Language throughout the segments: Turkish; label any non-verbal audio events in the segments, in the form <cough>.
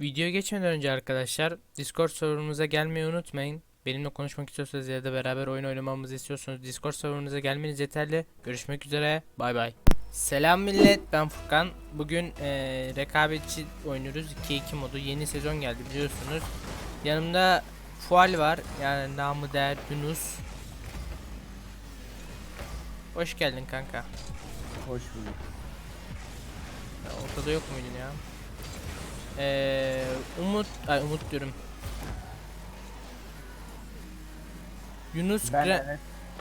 Videoya geçmeden önce arkadaşlar Discord serverımıza gelmeyi unutmayın. Benimle konuşmak istiyorsanız ya da beraber oyun oynamamızı istiyorsanız Discord serverımıza gelmeniz yeterli. Görüşmek üzere. Bay bay. Selam millet ben Furkan. Bugün eee, rekabetçi oynuyoruz. 2-2 modu. Yeni sezon geldi biliyorsunuz. Yanımda Fual var. Yani namı değer Yunus. Hoş geldin kanka. Hoş bulduk. Ya Ortada yok muydun ya? Ee, Umut, ay Umut diyorum. Yunus Ben Gra- evet,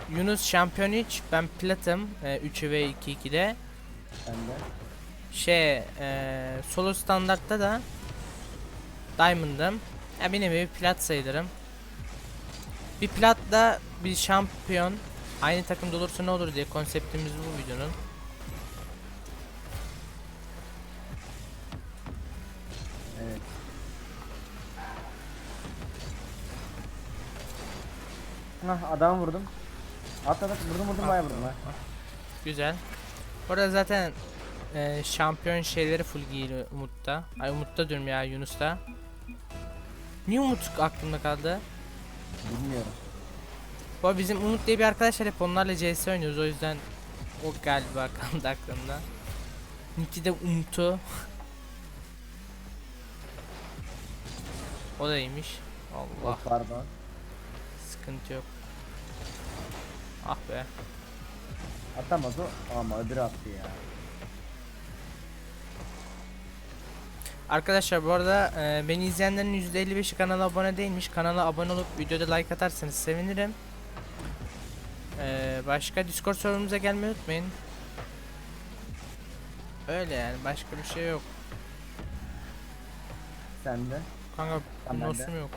Yunus şampiyon 3, ben platım e, 3 ve 2 2'de. ben de. Şey, e, solo standartta da Diamond'ım. Ya bir nevi plat sayılırım. Bir platla bir şampiyon aynı takımda olursa ne olur diye konseptimiz bu videonun. Evet. Hah adam vurdum. At at at vurdum vurdum bayağı vurdum ha. Güzel. Orada zaten e, şampiyon şeyleri full giyiyor Umut'ta. Ay Umut'ta diyorum ya Yunus'ta. Niye Umut aklımda kaldı? Bilmiyorum. Bu bizim Umut diye bir arkadaş var hep onlarla CS oynuyoruz o yüzden o galiba <laughs> kaldı aklımda. Nick'i de Umut'u. O iyiymiş. Allah Oh, pardon. sıkıntı yok. Ah be. Atamaz o ama öbürü attı ya. Arkadaşlar bu arada e, beni izleyenlerin %55'i kanala abone değilmiş. Kanala abone olup videoda like atarsanız sevinirim. E, başka Discord serverımıza gelmeyi unutmayın. Öyle yani başka bir şey yok. Sen de. Kanka Tamam, ben de. nosum yok.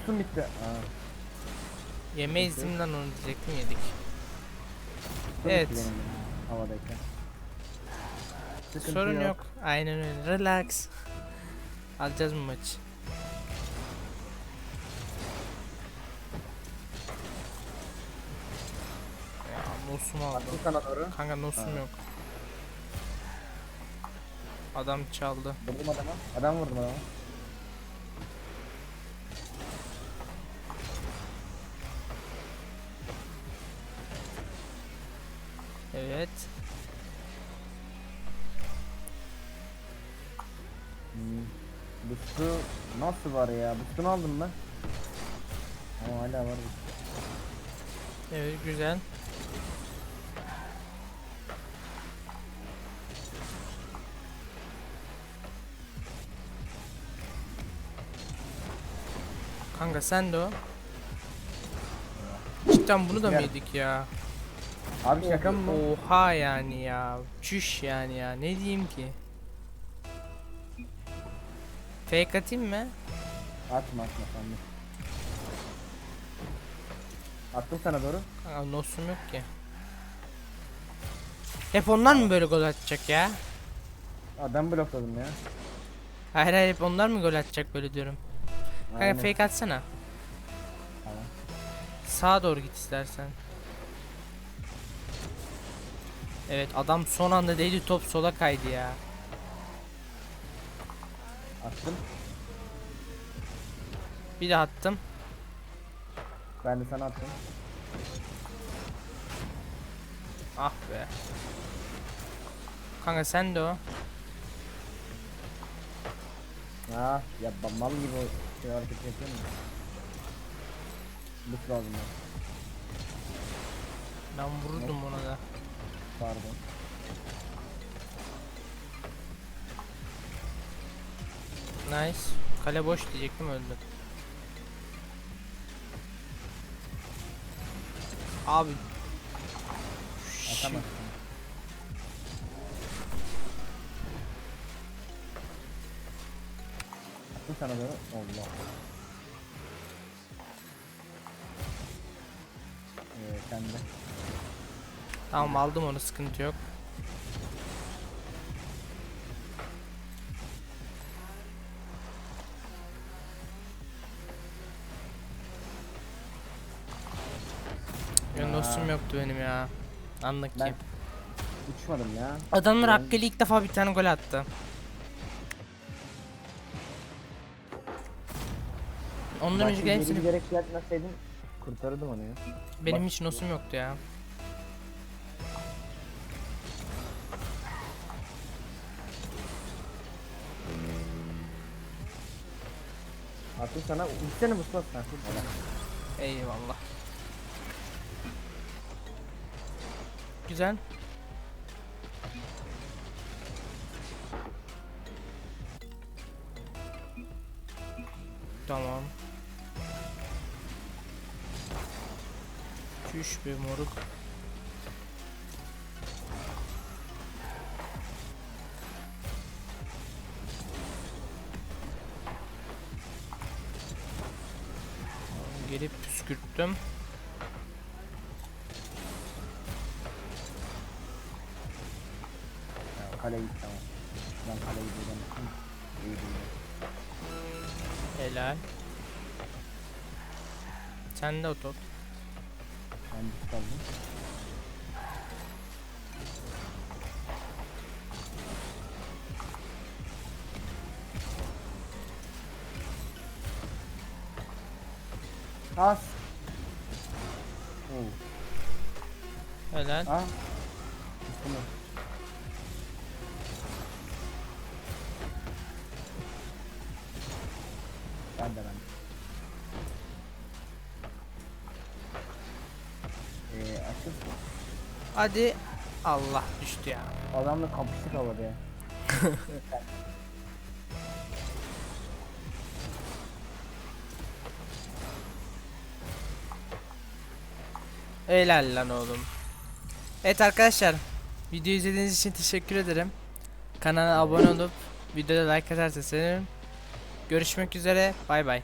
Üstüm bitti. Aa, Yemeyiz Peki. lan onu diyecektim yedik. üstüm Evet. bitti benim Havadayken. Sıkıntı Sorun yok. Aynen öyle. Relax. Alacağız mı maçı? Nosum aldım. Sana doğru. Kanka nosum yok. Adam çaldı. Vurdum adama. Adam vurdum adama. Evet. Hmm. Boost'u nasıl var ya? Boost'unu aldım mı? Ama hala var. Evet güzel. Kanka sen de o. Cidden bunu da mı Ya. yedik ya? Abi şaka mı? Oha yani ya. Çüş yani ya. Ne diyeyim ki? Fake atayım mı? Atma atma sen de. Attım sana doğru. Kanka nosum yok ki. Hep onlar mı böyle gol atacak ya? Adam blokladım ya. Hayır hayır hep onlar mı gol atacak böyle diyorum. Kanka Aynen. fake atsana. Tamam. Sağa doğru git istersen. Evet adam son anda değdi top sola kaydı ya. Attım. Bir de attım. Ben de sana attım. Ah be. Kanka sen de o. Ha ya mal gibi o şey hareket yapıyor mu? Boost lazım ya. Ben vurdum ona da. Pardon. Nice. Kale boş diyecektim öldü. Abi. Atamazsın. Attım sana doğru. Allah. Evet sen de. Tamam aldım onu sıkıntı yok. Ya nosum yoktu benim ya. Anlık Ben ki. uçmadım ya. Adamlar Ben- hakkıyla ilk defa bir tane gol attı. Ondan Başka önce geri hepsini giderek yapmasaydım kurtarırdım onu ya. benim bak- hiç nosum yoktu ya. Atıl sana gitsene Mustafa sen. Eyvallah. Güzel. Tamam. Çüş be moruk. Gelip püskürttüm. Ya, kale git tamam. Ben kale gidiyorum. Hı, İyi değil. Helal. Sen de otur. Ben kaldım. As. Oo. Helal. Ha? Üstüme. Açık. Hadi. Allah düştü ya. Adamla kapıştık havada ya. <laughs> Helal lan oğlum. Evet arkadaşlar. Video izlediğiniz için teşekkür ederim. Kanala abone olup videoda like atarsanız sevinirim. Görüşmek üzere. Bay bay.